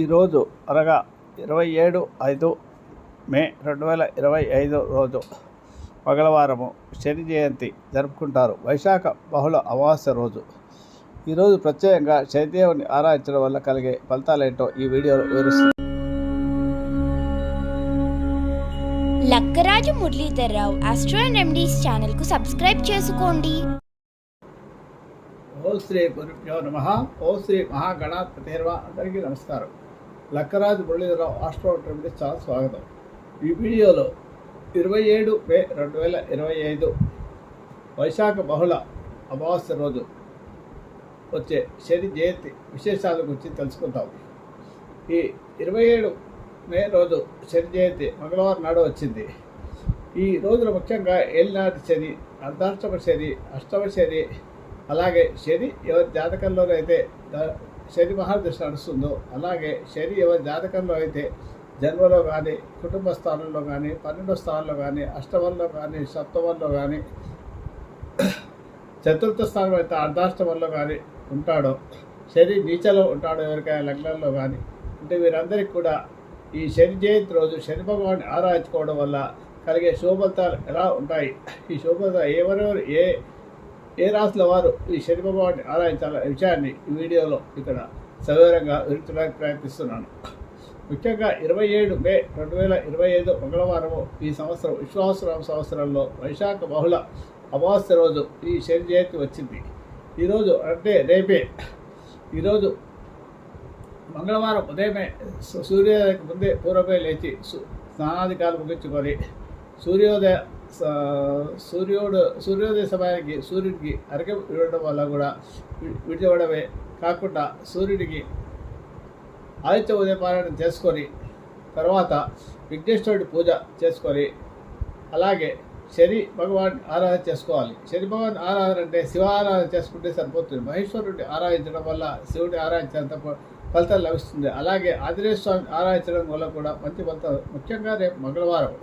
ఈరోజు అనగా ఇరవై ఏడు ఐదు మే రెండు వేల ఇరవై ఐదు రోజు మంగళవారము శని జయంతి జరుపుకుంటారు. వైశాఖ బహుళ అమావాస్య రోజు. ఈరోజు ప్రత్యేకంగా శనిదేవుని ఆరాధించడం వల్ల కలిగే ఫలితాలేంటో ఈ వీడియోలో వివరిస్తుంది Lakkaraju Muralidhar Rao astro and remedies ఛానల్కు సబ్స్క్రైబ్ చేసుకోండి. ఓ శ్రీ గురుభ్యో నమ. ఓ శ్రీ మహాగణాధిపతిర్వ. అందరికీ నమస్కారం. లక్కరాజు మురళీధరరావు ఆస్ట్రో ట్రిబ్యూటీ చాలా స్వాగతం. ఈ వీడియోలో ఇరవై ఏడు మే రెండు వేల ఇరవై ఐదు వైశాఖ బహుళ అమావాస్య రోజు వచ్చే శని జయంతి విశేషాల గురించి తెలుసుకుంటాం ఈ ఇరవై ఏడు మే రోజు శని జయంతి మంగళవారం నాడు వచ్చింది. ఈ రోజున ముఖ్యంగా ఏలినాటి శని అర్ధాష్టమ శని అష్టమ శని అలాగే శని ఎవరి జాతకంలోనైతే శని మహాదశ నడుస్తుందో అలాగే శని ఎవరి జాతకంలో అయితే జన్మలో కానీ కుటుంబ స్థానంలో కానీ పన్నెండో స్థానంలో కానీ అష్టమంలో కానీ సప్తమంలో కానీ చతుర్థ స్థానం అయితే అర్ధాష్టమంలో కానీ ఉంటాడో శని నీచలో ఉంటాడో ఎవరికైనా లగ్నంలో కానీ అంటే వీరందరికీ కూడా ఈ శని జయంతి రోజు శని భగవాన్ని ఆరాధించుకోవడం వల్ల కలిగే శుభఫలితాలు ఎలా ఉంటాయి? ఈ శుభఫలితాలు ఎవరెవరు ఏ ఏ రాశుల వారు ఈ శని ఆరాధించాల విషయాన్ని ఈ వీడియోలో ఇక్కడ సవివరంగా వివరించడానికి ప్రయత్నిస్తున్నాను. ముఖ్యంగా ఇరవై ఏడు మే రెండు వేల ఇరవై ఐదు మంగళవారము ఈ సంవత్సరం విశ్వాసరామ సంవత్సరంలో వైశాఖ బహుళ అమావాస్య రోజు ఈ శని జయంతి వచ్చింది. ఈరోజు అంటే రేపే. ఈరోజు మంగళవారం ఉదయమే సూర్యోదయకు ముందే పూర్వమే లేచి స్నానాధికారులు ముగించుకొని సూర్యోదయ సూర్యుడు సూర్యోదయ సమయానికి సూర్యుడికి అరక ఇవ్వడం వల్ల కూడా వి- విడివడమే కాకుండా సూర్యుడికి ఆదిత్య ఉదయపారాయణం చేసుకొని తర్వాత విఘ్నేశ్వరుడి పూజ చేసుకొని అలాగే శని భగవాన్ ఆరాధన చేసుకోవాలి. శని భగవాన్ ఆరాధన అంటే శివ ఆరాధన చేసుకుంటే సరిపోతుంది. మహేశ్వరుడిని ఆరాధించడం వల్ల శివుడిని ఆరాధించినంత ఫలితం లభిస్తుంది. అలాగే ఆంజనేయ స్వామిని ఆరాధించడం వల్ల కూడా మంచి ఫలితం ముఖ్యంగా రేపు మంగళవారం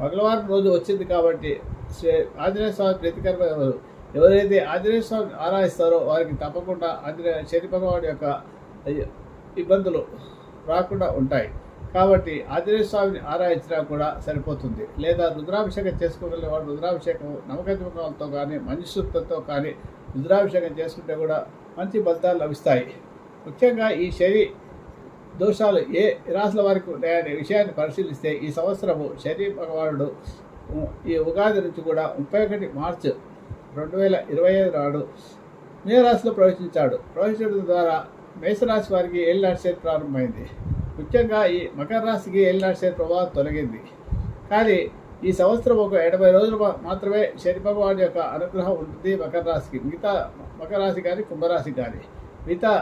మంగళవారం రోజు వచ్చింది కాబట్టి శ్రీ- ఆంజనేయ స్వామి ప్రీతికరమైన రోజు ఎవరైతే ఆంజనేయ స్వామిని ఆరాధిస్తారో వారికి తప్పకుండా ఆంజనేయ శని భగవాన్ యొక్క ఇబ్బందులు రాకుండా ఉంటాయి. కాబట్టి ఆంజనేయ స్వామిని ఆరాధించినా కూడా సరిపోతుంది. లేదా రుద్రాభిషేకం చేసుకోగలిగే వాడు రుద్రాభిషేకం నమ్మకంతో కానీ మనుషుత్వంతో కానీ రుద్రాభిషేకం చేసుకుంటే కూడా మంచి ఫలితాలు లభిస్తాయి. ముఖ్యంగా ఈ శని దోషాలు ఏ రాశుల వారికి ఉంటాయనే విషయాన్ని పరిశీలిస్తే ఈ సంవత్సరము శని భగవానుడు ఈ ఉగాది నుంచి కూడా ముప్పై ఒకటి మార్చ్ రెండు వేల ఇరవై ఐదు నాడు మీనరాశిలో ప్రవేశించాడు. ప్రవేశించడం ద్వారా మేషరాశి వారికి ఏళ్ళనాటి శని ప్రారంభమైంది. ముఖ్యంగా ఈ మకర రాశికి ఏళ్ళనాటి శని ప్రభావం తొలగింది. కానీ ఈ సంవత్సరం ఒక ఎనభై రోజులు మాత్రమే శని భగవాన్ యొక్క అనుగ్రహం ఉంటుంది మకర రాశికి. మిగతా మకర రాశి కానీ కుంభరాశి కానీ. మిగతా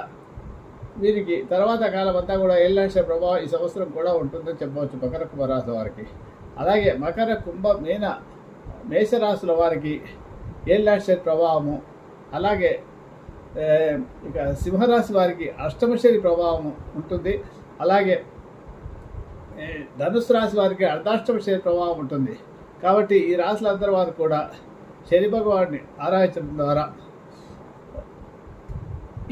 వీరికి తర్వాత కాలం అంతా కూడా ఏళ్ళనాటి ప్రభావం ఈ సంవత్సరం కూడా ఉంటుందని చెప్పవచ్చు మకర కుంభరాశి వారికి. అలాగే మకర కుంభ మీన మేషరాశుల వారికి ఏళ్ళనాటి ప్రభావము అలాగే ఇక సింహరాశి వారికి అష్టమశని ప్రభావం ఉంటుంది. అలాగే ధనుసు రాశి వారికి అర్ధాష్టమ శని ప్రభావం ఉంటుంది. కాబట్టి ఈ రాశులందరి వారు కూడా శని భగవాన్ని ఆరాధించడం ద్వారా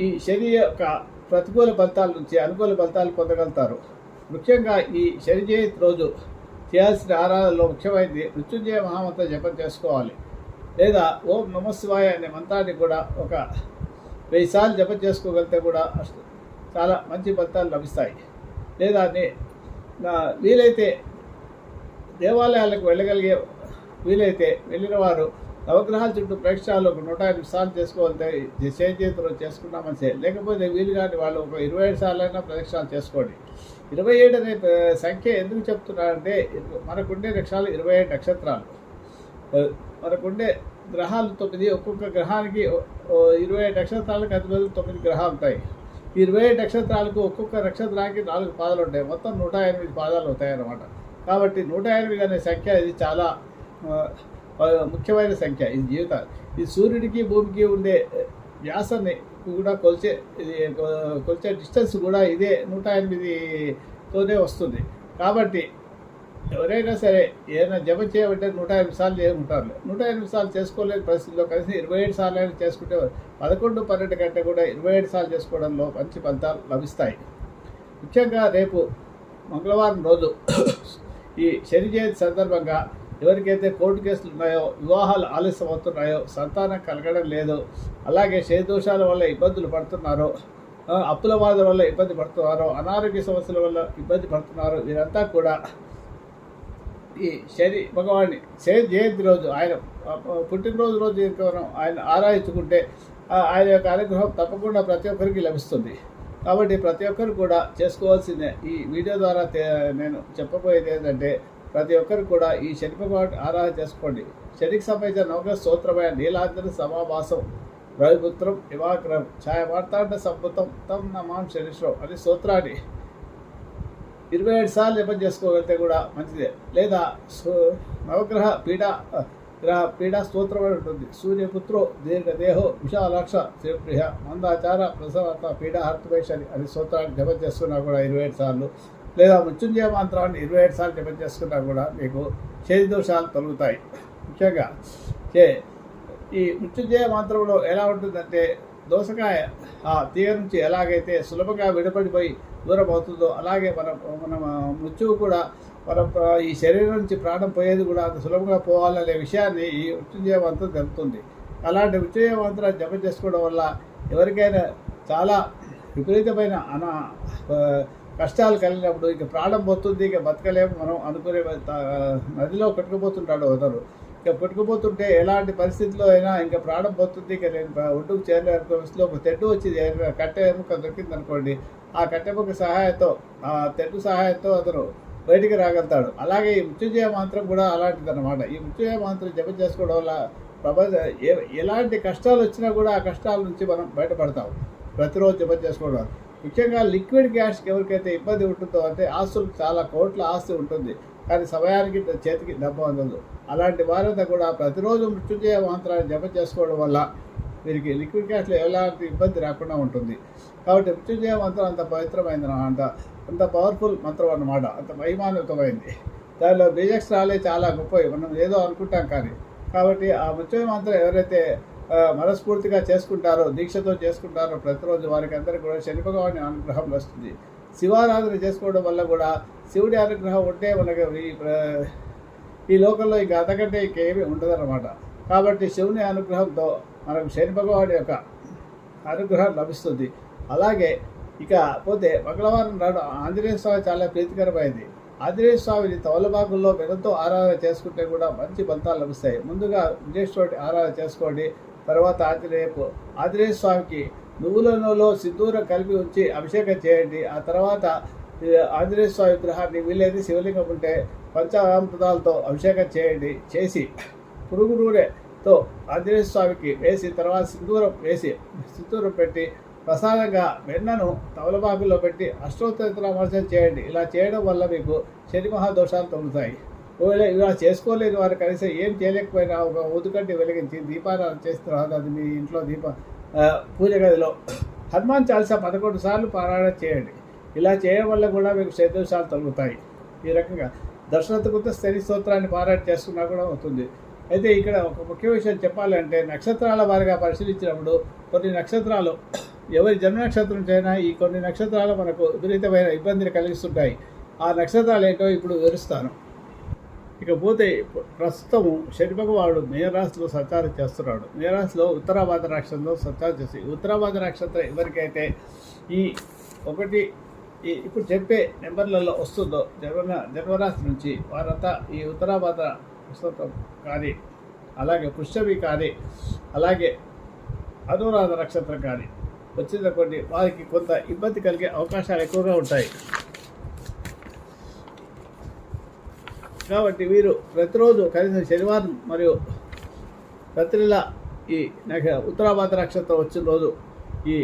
ఈ శని యొక్క ప్రతికూల ఫలితాల నుంచి అనుకూల ఫలితాలు పొందగలుగుతారు. ముఖ్యంగా ఈ శని జయంతి రోజు చేయాల్సిన ఆరాధనలో ముఖ్యమైనది మృత్యుంజయ మహామంత్ర జపం చేసుకోవాలి. లేదా ఓం నమస్వాయ అనే మంత్రాన్ని కూడా ఒక వెయ్యి సార్లు జపం చేసుకోగలిగితే కూడా చాలా మంచి ఫలితాలు లభిస్తాయి. లేదా వీలైతే దేవాలయాలకు వెళ్ళగలిగే వీలైతే వెళ్ళిన వారు నవగ్రహాల చుట్టూ ప్రేక్షాలు ఒక నూట ఎనిమిది సార్లు చేసుకోవాలంటే చేతిలో చేసుకున్నామని చే లేకపోతే వీలు కాని వాళ్ళు ఒక ఇరవై ఏడు సార్లు అయినా ప్రదక్షిణాలు చేసుకోండి. ఇరవై ఏడు అనే సంఖ్య ఎందుకు చెప్తున్నారంటే మనకుండే నక్షత్రాలు ఇరవై ఏడు నక్షత్రాలు. మనకుండే గ్రహాలు తొమ్మిది ఒక్కొక్క గ్రహానికి ఇరవై ఏడు నక్షత్రాలకు అతి బదులు తొమ్మిది గ్రహాలు ఉంటాయి. ఇరవై ఏడు నక్షత్రాలకు ఒక్కొక్క నక్షత్రానికి నాలుగు పాదాలు ఉంటాయి. మొత్తం నూట ఎనిమిది పాదాలు అవుతాయి అన్నమాట కాబట్టి నూట ఎనిమిది అనే సంఖ్య ఇది చాలా ముఖ్యమైన సంఖ్య ఇది జీవితాలు. ఈ సూర్యుడికి భూమికి ఉండే వ్యాసాన్ని కూడా కొలిచే ఇది కొలిచే డిస్టెన్స్ కూడా ఇదే నూట ఎనిమిదితోనే వస్తుంది. కాబట్టి ఎవరైనా సరే ఏదైనా జమ చేయమంటే నూట ఎనిమిది సార్లు చేసుకుంటారు నూట ఎనిమిది సార్లు చేసుకోలేని పరిస్థితిలో కలిసి ఇరవై ఏడు సార్లు అయినా చేసుకుంటే పదకొండు పన్నెండు కంటే కూడా ఇరవై ఏడు సార్లు చేసుకోవడంలో మంచి ఫలితాలు లభిస్తాయి. ముఖ్యంగా రేపు మంగళవారం రోజు ఈ శని జయంతి సందర్భంగా ఎవరికైతే కోర్టు కేసులు ఉన్నాయో వివాహాలు ఆలస్యం అవుతున్నాయో సంతానం కలగడం లేదు అలాగే శని దోషాల వల్ల ఇబ్బందులు పడుతున్నారో అప్పుల బాధ వల్ల ఇబ్బంది పడుతున్నారో అనారోగ్య సమస్యల వల్ల ఇబ్బంది పడుతున్నారో వీరంతా కూడా ఈ శని భగవాన్ని శని జయంతి రోజు ఆయన పుట్టినరోజు రోజు మనం ఆయన ఆరాధించుకుంటే ఆయన యొక్క అనుగ్రహం తప్పకుండా ప్రతి ఒక్కరికి లభిస్తుంది. కాబట్టి ప్రతి ఒక్కరు కూడా చేసుకోవాల్సిందే. ఈ వీడియో ద్వారా నేను చెప్పబోయేది ఏంటంటే ప్రతి ఒక్కరు కూడా ఈ శని భగవాన్ ఆరాధన చేసుకోండి. శనికి సంబంధించిన నౌక స్తోత్రమైన నీలాంజన సమావాసం రవిపుత్రం దివాకరం ఛాయవార్తాండ సంపుతం తం నమాం శనిశ్రం అనే స్తోత్రాన్ని ఇరవై ఏడు సార్లు జపం చేసుకోగలిగితే కూడా మంచిదే. లేదా నవగ్రహ పీడ గ్రహ పీడా స్తోత్రం ఉంటుంది. సూర్యపుత్రో దీర్ఘదేహో విశాలాక్ష శివప్రియ మందాచార ప్రసవత పీడాహర్తమేషని అని స్తోత్రాన్ని జపం చేస్తున్నా కూడా ఇరవై ఏడు సార్లు లేదా మృత్యుంజయ మంత్రాన్ని ఇరవై ఏడు సార్లు జపం చేసుకున్నా కూడా మీకు చేతి దోషాలు తొలుగుతాయి. ముఖ్యంగా చే ఈ మృత్యుంజయ మంత్రంలో ఎలా ఉంటుందంటే దోసకాయ ఆ తీగ నుంచి ఎలాగైతే సులభంగా విడపడిపోయి దూరం అవుతుందో అలాగే మన మన మృత్యువు కూడా మన ఈ శరీరం నుంచి ప్రాణం పోయేది కూడా అంత సులభంగా పోవాలనే విషయాన్ని ఈ మృత్యుంజయ మంత్రం తెలుపుతుంది అలాంటి మృత్యుంజయ మంత్రం జపం చేసుకోవడం వల్ల ఎవరికైనా చాలా విపరీతమైన అనా కష్టాలు కలిగినప్పుడు ఇక ప్రాణం పోతుంది ఇక బతకలేము మనం అనుకునే నదిలో కొట్టుకుపోతుంటాడు అతను. ఇక కొట్టుకుపోతుంటే ఎలాంటి పరిస్థితిలో అయినా ఇంకా ప్రాణం పోతుంది ఇక నేను ఒడ్డుకు చేరలేని పరిస్థితిలో ఒక తెడ్డు వచ్చి కట్టె ఎముక దొరికింది అనుకోండి ఆ కట్టె ఎముక సహాయంతో ఆ తెడ్డు సహాయంతో అతను బయటికి రాగలుగుతాడు. అలాగే ఈ మృత్యుజయ మంత్రం కూడా అలాంటిది అనమాట ఈ మృత్యుజయ మంత్రం జపం చేసుకోవడం వల్ల ప్రపంచ ఎలాంటి కష్టాలు వచ్చినా కూడా ఆ కష్టాల నుంచి మనం బయటపడతాం. ప్రతిరోజు జపం చేసుకోవడం. ముఖ్యంగా లిక్విడ్ గ్యాస్కి ఎవరికైతే ఇబ్బంది ఉంటుందో అంటే ఆస్తులు చాలా కోట్ల ఆస్తి ఉంటుంది. కానీ సమయానికి చేతికి డబ్బు అందదు. అలాంటి వారంతా కూడా ప్రతిరోజు మృత్యుంజయ మంత్రాన్ని జప చేసుకోవడం వల్ల వీరికి లిక్విడ్ గ్యాస్లో ఎలాంటి ఇబ్బంది రాకుండా ఉంటుంది. కాబట్టి మృత్యుంజయ మంత్రం అంత పవిత్రమైంది అంత అంత పవర్ఫుల్ మంత్రం అన్నమాట. అంత మహిమాన్వితమైంది దానిలో బీజక్షరాలే చాలా గొప్పవి. మనం ఏదో అనుకుంటాం కానీ. కాబట్టి ఆ మృత్యుంజయ మంత్రం ఎవరైతే మనస్ఫూర్తిగా చేసుకుంటారో దీక్షతో చేసుకుంటారో ప్రతిరోజు వారికి అందరికీ కూడా శని భగవాని అనుగ్రహం వస్తుంది. శివారాధన చేసుకోవడం వల్ల కూడా శివుడి అనుగ్రహం ఉంటే మనకి ఈ ఈ లోకంలో ఇంకా అంతకంటే ఇంకేమీ ఉండదన్నమాట. కాబట్టి శివుని అనుగ్రహంతో మనకు శని భగవాని యొక్క అనుగ్రహం లభిస్తుంది. అలాగే ఇక పోతే మంగళవారం నాడు ఆంజనేయ స్వామి చాలా ప్రీతికరమైంది. ఆంజనేయ స్వామిని తవలబాగుల్లో వెనతో ఆరాధన చేసుకుంటే కూడా మంచి ఫలితాలు లభిస్తాయి. ముందుగా విజయేశ్వరుడి ఆరాధన చేసుకోండి. తర్వాత ఆంజనేయపు ఆంజనేయ స్వామికి నువ్వుల నూనెలో సింధూరం కలిపి ఉంచి అభిషేకం చేయండి. ఆ తర్వాత ఆంజనేయ స్వామి విగ్రహాన్ని వీలైతే శివలింగం ఉంటే పంచామృతాలతో అభిషేకం చేయండి. చేసి పురుగు నూనెతో ఆంజనేయ స్వామికి వేసి తర్వాత సింధూరం వేసి సింధూరం పెట్టి ప్రసాదంగా వెన్నను తవలపాకుల్లో పెట్టి అష్టోత్తరామర్శనం చేయండి. ఇలా చేయడం వల్ల మీకు శని మహాదోషాలు తొలుగుతాయి ఇలా చేసుకోలేని వారు కనీసం ఏం చేయలేకపోయినా ఒక ఉదుకంటి వెలిగించి దీపారాధన చేసిన అది మీ ఇంట్లో దీప. పూజ గదిలో హనుమాన్ చాలీసా పదకొండు సార్లు పారాయణ చేయండి. ఇలా చేయడం వల్ల కూడా మీకు శనిదోషాలు తొలుగుతాయి ఈ రకంగా దర్శనతకు శని స్తోత్రాన్ని పారాయణ చేసుకున్నా కూడా అవుతుంది. అయితే ఇక్కడ ఒక ముఖ్య విషయం చెప్పాలంటే నక్షత్రాల వారిగా పరిశీలించినప్పుడు కొన్ని నక్షత్రాలు ఎవరి జన్మ నక్షత్రం చైనా ఈ కొన్ని నక్షత్రాలు మనకు విపరీతమైన ఇబ్బందిని కలిగిస్తుంటాయి. ఆ నక్షత్రాలు ఏంటో ఇప్పుడు వివరిస్తాను. ఇకపోతే ప్రస్తుతము శనిపగవాడు మేరాశిలో మేనరాశిలో సంచారం చేస్తున్నాడు. మేరాశిలో ఉత్తరాభాద నక్షత్రంలో సంచారం చేసి ఉత్తరాభాద నక్షత్రం ఎవరికైతే ఈ ఒకటి ఈ ఇప్పుడు చెప్పే నెంబర్లలో వస్తుందో జన్మ జన్మరాశి నుంచి వారంతా ఈ ఉత్తరాభాద నక్షత్రం కానీ అలాగే పుష్పవి కానీ అలాగే అనురాధ నక్షత్రం కానీ వచ్చిందనుకోండి వారికి కొంత ఇబ్బంది కలిగే అవకాశాలు ఎక్కువగా ఉంటాయి. కాబట్టి వీరు ప్రతిరోజు కనీసం శనివారం మరియు రాత్రిలా ఈ నక్ష ఉత్తరాభాద నక్షత్రం వచ్చిన రోజు ఈ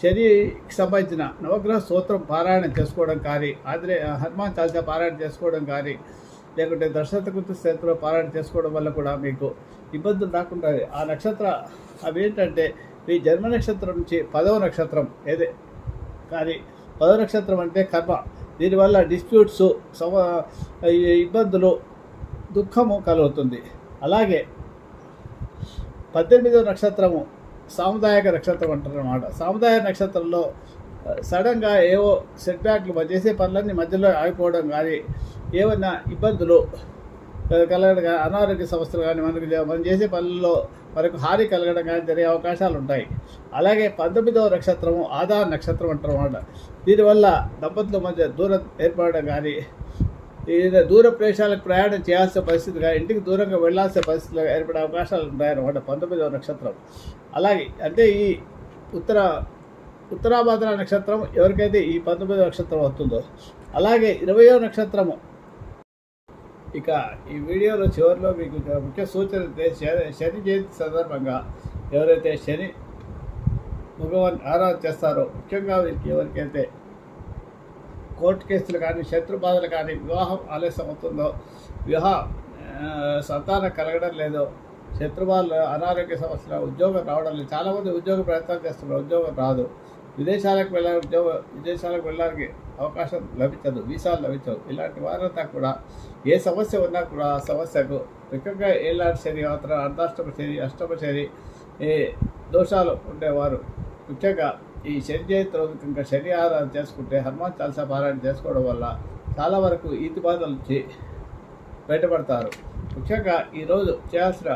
శనికి సంబంధించిన నవగ్రహ సూత్రం పారాయణం చేసుకోవడం కానీ ఆదిరే హనుమాన్ చాలీసా పారాయణ చేసుకోవడం కానీ లేకుంటే దర్శనకృత స్థితిలో పారాయణ చేసుకోవడం వల్ల కూడా మీకు ఇబ్బందులు రాకుండా ఆ నక్షత్ర అవి ఏంటంటే మీ జన్మ నక్షత్రం నుంచి పదవ నక్షత్రం ఏదే? కానీ పదవ నక్షత్రం అంటే కర్మ. దీనివల్ల డిస్ప్యూట్స్ సమ ఇబ్బందులు దుఃఖము కలుగుతుంది. అలాగే పద్దెనిమిదవ నక్షత్రము సాముదాయక నక్షత్రం అంటారు సాముదాయ నక్షత్రంలో సడన్గా ఏవో సెట్ బ్యాక్లు చేసే పనులన్నీ మధ్యలో ఆగిపోవడం కానీ ఏమైనా ఇబ్బందులు కలగడం కానీ అనారోగ్య సమస్యలు కానీ మనకు మనం చేసే పనుల్లో మనకు హాని కలగడం కానీ జరిగే అవకాశాలు ఉంటాయి. అలాగే పంతొమ్మిదవ నక్షత్రము ఆధార నక్షత్రం అంటారు అన్నమాట. దీనివల్ల దంపతుల మధ్య దూరం ఏర్పడడం కానీ ఏదైనా దూర ప్రదేశాలకు ప్రయాణం చేయాల్సిన పరిస్థితిగా ఇంటికి దూరంగా వెళ్ళాల్సిన పరిస్థితులు ఏర్పడే అవకాశాలు ఉంటాయన్నమాట పంతొమ్మిదవ నక్షత్రం. అలాగే అంటే ఈ ఉత్తర ఉత్తరాభాద్ర నక్షత్రం ఎవరికైతే ఈ పంతొమ్మిదవ నక్షత్రం వస్తుందో అలాగే ఇరవయో నక్షత్రము ఇక ఈ వీడియోలో చివరిలో మీకు ముఖ్య సూచన శని జయంతి సందర్భంగా ఎవరైతే శని భగవాన్ ఆరాధన చేస్తారో ముఖ్యంగా వీరికి ఎవరికైతే కోర్టు కేసులు కానీ శత్రు బాధలు కానీ వివాహం ఆలస్యం అవుతుందో వివాహ సంతానం కలగడం లేదో శత్రుబాధలు అనారోగ్య సమస్యలు ఉద్యోగం రావడం లేదు. చాలామంది ఉద్యోగ ప్రయత్నాలు చేస్తున్నారు ఉద్యోగం రాదు. విదేశాలకు వెళ్ళాలి ఉద్యోగ విదేశాలకు వెళ్ళడానికి అవకాశం లభించదు వీసాలు లభించవు. ఇలాంటి వారంతా కూడా ఏ సమస్య ఉన్నా కూడా ఆ సమస్యకు ముఖ్యంగా ఏలాంటి శని అవతల అర్ధాష్టమ శని అష్టమ శని ఏ దోషాలు ఉండేవారు. ముఖ్యంగా ఈ శని జయంతి రోజు ఇంకా శని ఆరాధన చేసుకుంటే హనుమాన్ చాలీసా పారాయణ చేసుకోవడం వల్ల చాలా వరకు ఈతి బాధల నుంచి బయటపడతారు. ముఖ్యంగా ఈరోజు చేయాల్సిన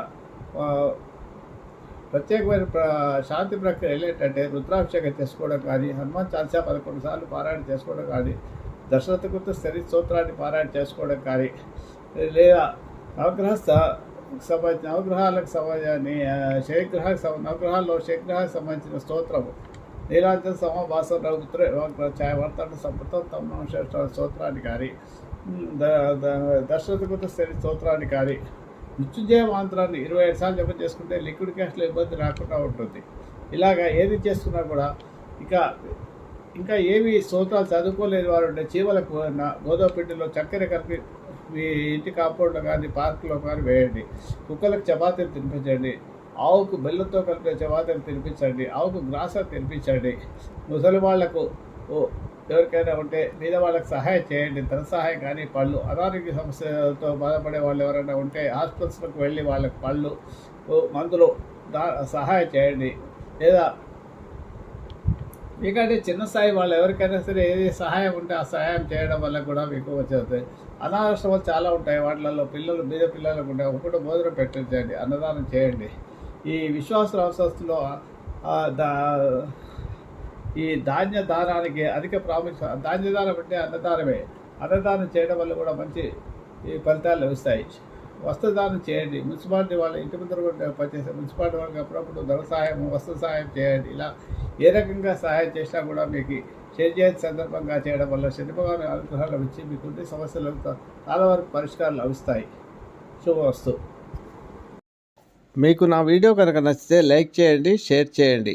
ప్రత్యేకమైన ప్ర శాంతి ప్రక్రియ ఏంటంటే రుద్రాభిషేకం చేసుకోవడం కానీ హనుమాన్ చాలీసా పదకొండు సార్లు పారాయణ చేసుకోవడం కానీ దశరథ కృత స్థితి స్తోత్రాన్ని పారాయణ చేసుకోవడం కానీ లేదా నవగ్రహ సంబంధించిన నవగ్రహాలకు సంబంధించి శనిగ్రహాలకు సంబంధించిన నవగ్రహాల్లో శనిగ్రహాలకు సంబంధించిన స్తోత్రము. నీలాంజన సమభాసం రౌద్ర ఛాయవర్తన సంపృతం తమ శ్రేష్ఠ స్తోత్రాన్ని కానీ దశరథ కృత స్థితి స్తోత్రాన్ని కానీ మృత్యుంజయ మంత్రాన్ని ఇరవై ఐదు సార్లు జపం చేసుకుంటే లిక్విడ్ క్యాష్లో ఇబ్బంది రాకుండా ఉంటుంది. ఇలాగా ఏది చేసుకున్నా కూడా ఇక ఇంకా ఏవి స్తోత్రాలు చదువుకోలేని వారు ఉంటే చీమలకు నా- గోధుమ పిండిలో చక్కెర కలిపి మీ ఇంటి కాంపౌండ్లో కానీ పార్కులో కానీ వేయండి. కుక్కలకు చపాతీలు తినిపించండి. ఆవుకు బెల్లంతో కలిపే చపాతీలు తినిపించండి. ఆవుకు గ్రాసర్ తినిపించండి. ముసలి వాళ్ళకు ఓ ఎవరికైనా ఉంటే మీద వాళ్ళకి సహాయం చేయండి. ధన సహాయం కానీ పళ్ళు అనారోగ్య సమస్యలతో బాధపడే వాళ్ళు ఎవరైనా ఉంటే హాస్పిటల్స్లకు వెళ్ళి వాళ్ళకి పళ్ళు మందులు దా సహాయం చేయండి. లేదా మీకంటే చిన్న స్థాయి వాళ్ళు ఎవరికైనా సరే ఏది సహాయం ఉంటే ఆ సహాయం చేయడం వల్ల కూడా మీకు వచ్చేది. అనాథాశ్రమాలు చాలా ఉంటాయి. వాటిలలో పిల్లలు బీద పిల్లలకు ఉంటే ఒకటి భోజనం పెట్టించండి అన్నదానం చేయండి. ఈ విశ్వాస సంస్థలో దా ఈ ధాన్య దానానికి అధిక ప్రాముఖ్యత ధాన్యదానం అంటే అన్నదానమే. అన్నదానం చేయడం వల్ల కూడా మంచి ఈ ఫలితాలు లభిస్తాయి. వస్త్రదానం చేయండి. మున్సిపాలిటీ వాళ్ళ ఇంటి ముందర కూడా పనిచేసే మున్సిపాలిటీ వాళ్ళకి అప్పుడప్పుడు ధన సహాయం వస్త్ర సహాయం చేయండి. ఇలా ఏ రకంగా సహాయం చేసినా కూడా మీకు శని సందర్భంగా చేయడం వల్ల శని భగవాన్ అనుగ్రహాలు లభించి మీకు ఉండే సమస్యలు చాలా వరకు పరిష్కారాలు లభిస్తాయి. శుభవస్తు మీకు నా వీడియో కనుక నచ్చితే లైక్ చేయండి షేర్ చేయండి.